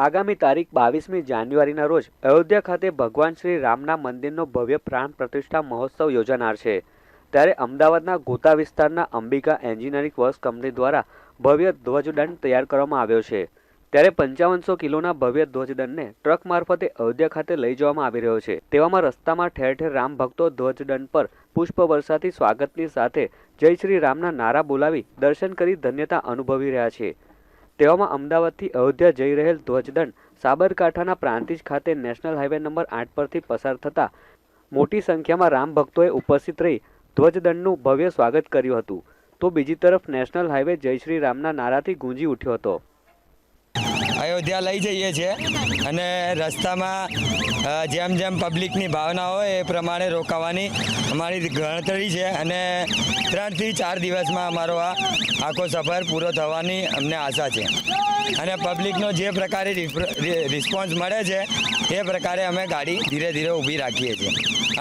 આગામી તારીખ બાવીસમી જાન્યુઆરીના રોજ અયોધ્યા ખાતે ભગવાન શ્રી રામના મંદિરનો ભવ્ય પ્રાણ પ્રતિષ્ઠા મહોત્સવ યોજાનાર છે. ત્યારે અમદાવાદના ગોતા વિસ્તારના અંબિકા એન્જિનિયરિંગ વર્ક્સ કંપની દ્વારા ભવ્ય ધ્વજદંડ તૈયાર કરવામાં આવ્યો છે. ત્યારે પંચાવનસો કિલોના ભવ્ય ધ્વજદંડને ટ્રક મારફતે અયોધ્યા ખાતે લઈ જવામાં આવી રહ્યો છે. તેવામાં રસ્તામાં ઠેર ઠેર રામ ભક્તો ધ્વજદંડ પર પુષ્પ વર્ષાથી સ્વાગતની સાથે જય શ્રી રામના નારા બોલાવી દર્શન કરી ધન્યતા અનુભવી રહ્યા છે. તેવામાં અમદાવાદથી અયોધ્યા જઈ રહેલ ધ્વજદંડ સાબરકાંઠાના પ્રાંતિજ ખાતે નેશનલ હાઈવે નંબર આઠ પરથી પસાર થતા મોટી સંખ્યામાં રામ ભક્તોએ ઉપસ્થિત રહી ધ્વજદંડનું ભવ્ય સ્વાગત કર્યું હતું. તો બીજી તરફ નેશનલ હાઈવે જય શ્રી રામના નારાથી ગુંજી ઉઠ્યો હતો. અયોધ્યા લઈ જઈએ છીએ. અને રસ્તામાં જેમ જેમ પબ્લિકની ભાવના હોય એ પ્રમાણે રોકાવાની અમારી ગણતરી છે. અને ત્રણથી ચાર દિવસમાં અમારો આ આખો સફર પૂરો થવાની અમને આશા છે. અને પબ્લિકનો જે પ્રકારે રિસ્પોન્સ મળે છે, એ પ્રકારે અમે ગાડી ધીરે ધીરે ઊભી રાખીએ છીએ.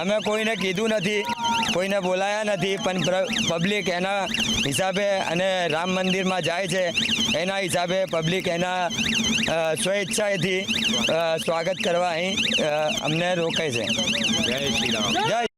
અમે કોઈને કીધું નથી કોઈને બોલાયા નથી પણ પબ્લિક એના હિસાબે અને રામ મંદિરમાં જાય છે એના હિસાબે પબ્લિક એના સ્વેચ્છાએથી સ્વાગત કરવા અહીં અમને રોકે છે. જય શ્રી રામ. જય